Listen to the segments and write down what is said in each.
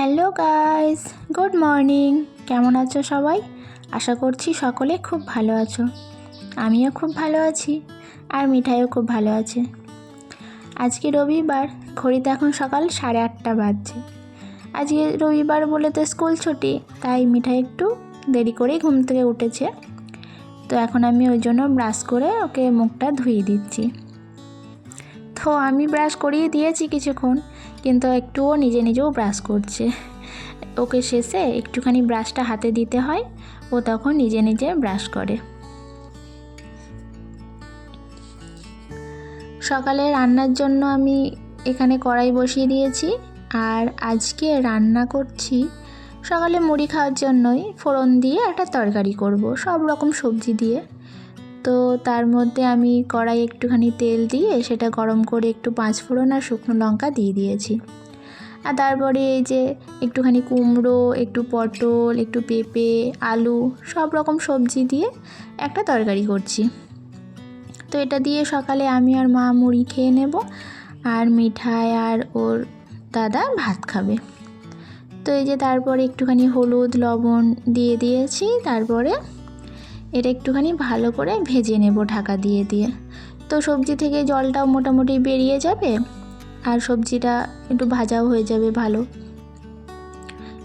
Hello guys, good morning. কেমন আছো সবাই? আশা করছি সকলে খুব ভালো আছো। আমিও খুব ভালো আছি, আর মিঠাইও খুব ভালো আছে। আজকে রবিবার, ঘড়িতে এখন সকাল সাড়ে আটটা বাজছে। আজকে রবিবার বলে তো স্কুল ছুটি, তাই মিঠাই একটু দেরি করেই ঘুম থেকে উঠেছে। তো এখন আমি ওই জন্য ব্রাশ করে ওকে মুখটা ধুয়ে দিচ্ছি। তো আমি ব্রাশ করিয়ে দিয়েছি কিছুক্ষণ কিন্তু একটুও নিজে নিজেও ব্রাশ করছে। ওকে শেষে একটুখানি ব্রাশটা হাতে দিতে হয়, ও তখন নিজে নিজে ব্রাশ করে। সকালে রান্নার জন্য আমি এখানে কড়াই বসিয়ে দিয়েছি, আর আজকে রান্না করছি সকালে মুড়ি খাওয়ার জন্যই ফোড়ন দিয়ে একটা তরকারি করব, সব রকম সবজি দিয়ে। তো তার মধ্যে আমি কড়াই একটুখানি তেল দিয়ে সেটা গরম করে একটু পাঁচ ফোড়ন আর শুকনো লঙ্কা দিয়ে দিয়েছি। আর তারপরে এই যে একটুখানি কুমড়ো, একটু পটল, একটু পেঁপে, আলু সব রকম সবজি দিয়ে একটা তরকারি করছি। তো এটা দিয়ে সকালে আমি আর মা মুড়ি খেয়ে নেব আর মিঠাই আর ওর দাদা ভাত খাবে। তো এই যে তারপরে একটুখানি হলুদ, লবণ দিয়ে দিয়েছি, তারপরে এটা একটুখানি ভালো করে ভেজে নেব ঢাকা দিয়ে দিয়ে। তো সবজি থেকে জলটাও মোটামুটি বেরিয়ে যাবে, আর সবজিটা একটু ভাজাও হয়ে যাবে ভালো।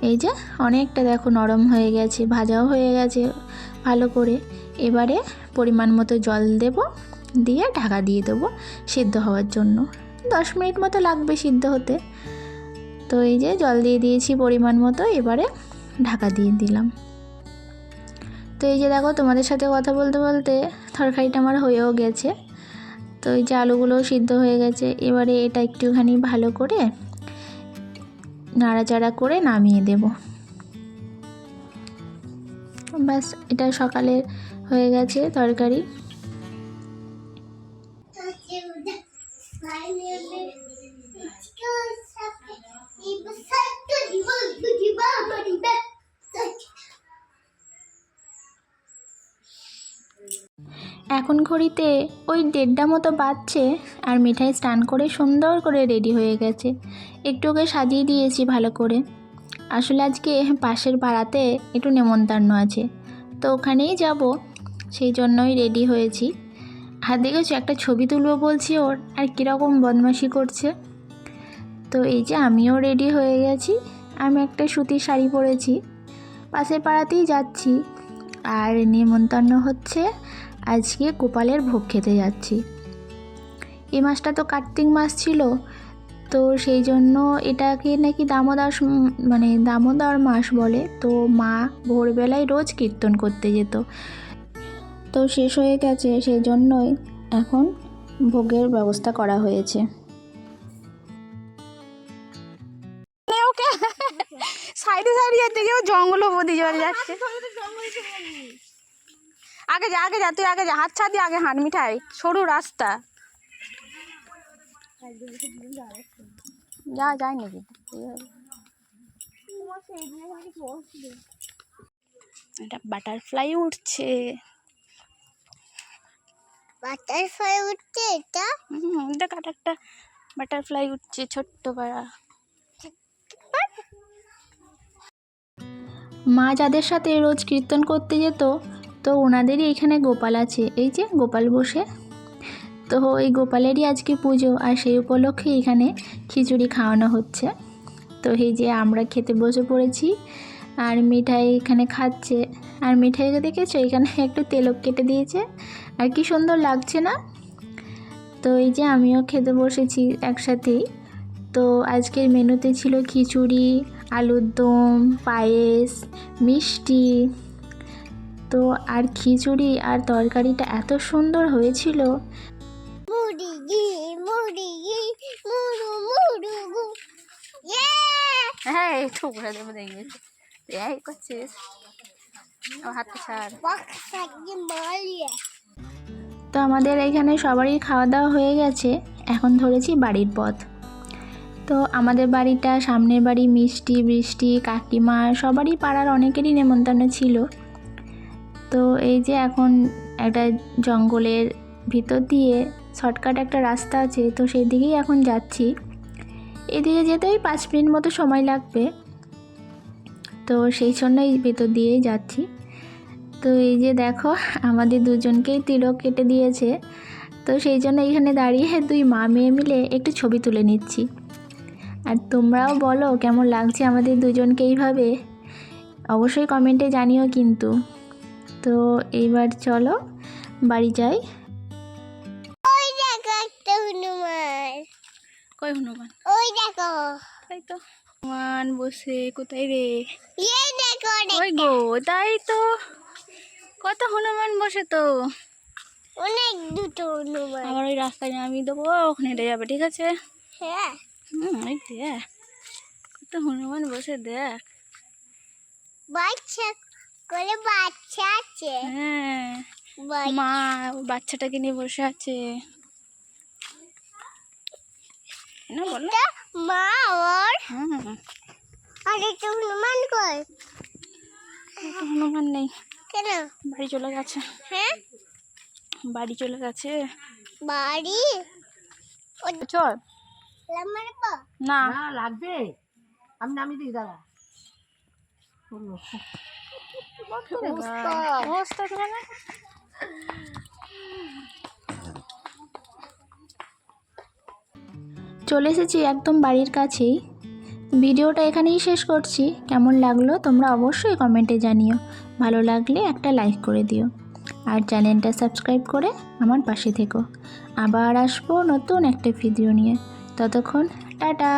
এই যে অনেকটা দেখো নরম হয়ে গেছে, ভাজাও হয়ে গেছে ভালো করে। এবারে পরিমাণ মতো জল দেব, দিয়ে ঢাকা দিয়ে দেবো সিদ্ধ হওয়ার জন্য। দশ মিনিট মতো লাগবে সিদ্ধ হতে। তো এই যে জল দিয়ে দিয়েছি পরিমাণ মতো, এবারে ঢাকা দিয়ে দিলাম। তো এই যে দেখো তোমাদের সাথে কথা বলতে বলতে তরকারিটা আমার হয়েও গেছে তো এই যে আলুগুলোও সিদ্ধ হয়ে গেছে এবারে এটা একটুখানি ভালো করে নাড়াচাড়া করে নামিয়ে দেব ব্যাস এটা সকালে হয়ে গেছে তরকারি এখন ঘড়িতে ওই দেড়টা মতো বাজছে আর মিঠাই স্নান করে সুন্দর করে রেডি হয়ে গেছে। একটু ওকে সাজিয়ে দিয়েছি ভালো করে। আসলে আজকে পাশের পাড়াতে একটু নেমন্তন্ন আছে, তো ওখানেই যাব। সেই জন্যই রেডি হয়েছি। আর দেখেছ, একটা ছবি তুলবো বলছি ওর, আর কীরকম বদমাশি করছে। তো এই যে আমিও রেডি হয়ে গেছি, আমি একটা সুতির শাড়ি পরেছি। পাশের পাড়াতেই যাচ্ছি, আর নেমন্তন্ন হচ্ছে আজকে গোপালের ভোগ খেতে যাচ্ছি। এই মাসটা তো কার্তিক মাস ছিল তো সেই জন্য এটাকে নাকি দামোদর মানে দামোদর মাস বলে তো মা ভোরবেলায় রোজ কীর্তন করতে যেত। তো শেষ হয়ে গেছে সেই জন্যই এখন ভোগের ব্যবস্থা করা হয়েছে। ওকে সাইডে সাইডে যাচ্ছে কেউ জঙ্গল অবধি জল যাচ্ছে। আগে যা আগে যা তুই আগে যা হাত ছাড় দিয়ে আগে হাঁট মিঠাই। সরু রাস্তা। যা যাই নাকি। এটা বাটারফ্লাই উঠছে। বাটারফ্লাই উঠছে এটা? হুম দেখ আর একটা বাটারফ্লাই উঠছে ছোট্ট পাড়া। মা যাদের সাথে রোজ কীর্তন করতে যেত তো ওনাদেরই এখানে গোপাল আছে। এই যে গোপাল বসে। তো এই গোপালেরই আজকে পুজো আর সেই উপলক্ষে এখানে খিচুড়ি খাওয়ানো হচ্ছে। তো এই যে আমরা খেতে বসে পড়েছি আর মিঠাই এখানে খাচ্ছে। আর মিঠাইকে দেখেছ? এখানে একটু তেলক কেটে দিয়েছে। আর কি সুন্দর লাগছে না? তো এই যে আমিও খেতে বসেছি একসাথেই। তো আজকের মেনুতে ছিল খিচুড়ি, আলুর দম, পায়েস, মিষ্টি তো আর খিচুড়ি আর তরকারিটা এত সুন্দর হয়েছিল। হ্যাঁ দেবো দেখবি এই করছিস? হাতটা ছাড়। তো আমাদের এখানে সবারই খাওয়া দাওয়া হয়ে গেছে। এখন ধরেছি বাড়ির পথ। তো আমাদের বাড়িটা সামনের বাড়ি মিষ্টি বৃষ্টি কাকিমা সবারই পাড়ার অনেকেরই নেমন্তন্ন ছিল। তো এই যে এখন একটা জঙ্গলের ভিতর দিয়ে শর্টকাট একটা রাস্তা আছে, তো সেই দিকেই এখন যাচ্ছি। এদিকে যেতে ওই পাঁচ মিনিট মতো সময় লাগবে। তো সেই জন্যই ভেতর দিয়েই যাচ্ছি। তো এই যে দেখো, আমাদের দুজনকেই তিলক কেটে দিয়েছে। তো সেই জন্য এখানে দাঁড়িয়ে দুই মা মেয়ে মিলে একটু ছবি তুলে নিচ্ছি। আর তোমরাও বলো কেমন লাগছে আমাদের দুজনকে এইভাবে? অবশ্যই কমেন্টে জানিও কিন্তু। তো এইবার চলো বাড়ি যাই। ওই দেখো একটা হনুমান। কই হনুমান? ওই দেখো। তাই তো। হনুমান বসে কোথায় রে? এই দেখো ওই গো তাই তো। কত হনুমান বসে তো। অনেক দুটো হনুমান। আবার ওই রাস্তায় আমি দেবো ওখানে হেঁটে যাবে ঠিক আছে? হ্যাঁ। হুম ওই দেখ। কত হনুমান বসে দেখ। বাচ্চা করে বাচ্চা আছে। হ্যাঁ মা বাচ্চাটাকে নিয়ে বসে আছে। না বলো। মা ওর। হুম আর একটা হনুমান কই হনুমান নেই। কেন? বাড়ি চলে গেছে। হ্যাঁ? বাড়ি চলে গেছে। বাড়ি? চল। না। না লাগবে। আমি নামিয়ে দিই দাদা তো মানে চলে এসেছি একদম বাড়ির কাছেই। ভিডিওটা এখানেই শেষ করছি। কেমন লাগল তোমরা অবশ্যই কমেন্টে জানিও। ভালো লাগলে একটা লাইক করে দিও। আর চ্যানেলটা সাবস্ক্রাইব করে আমার পাশে থেকো। আবার আসব নতুন একটা ভিডিও নিয়ে। ততক্ষণ টাটা!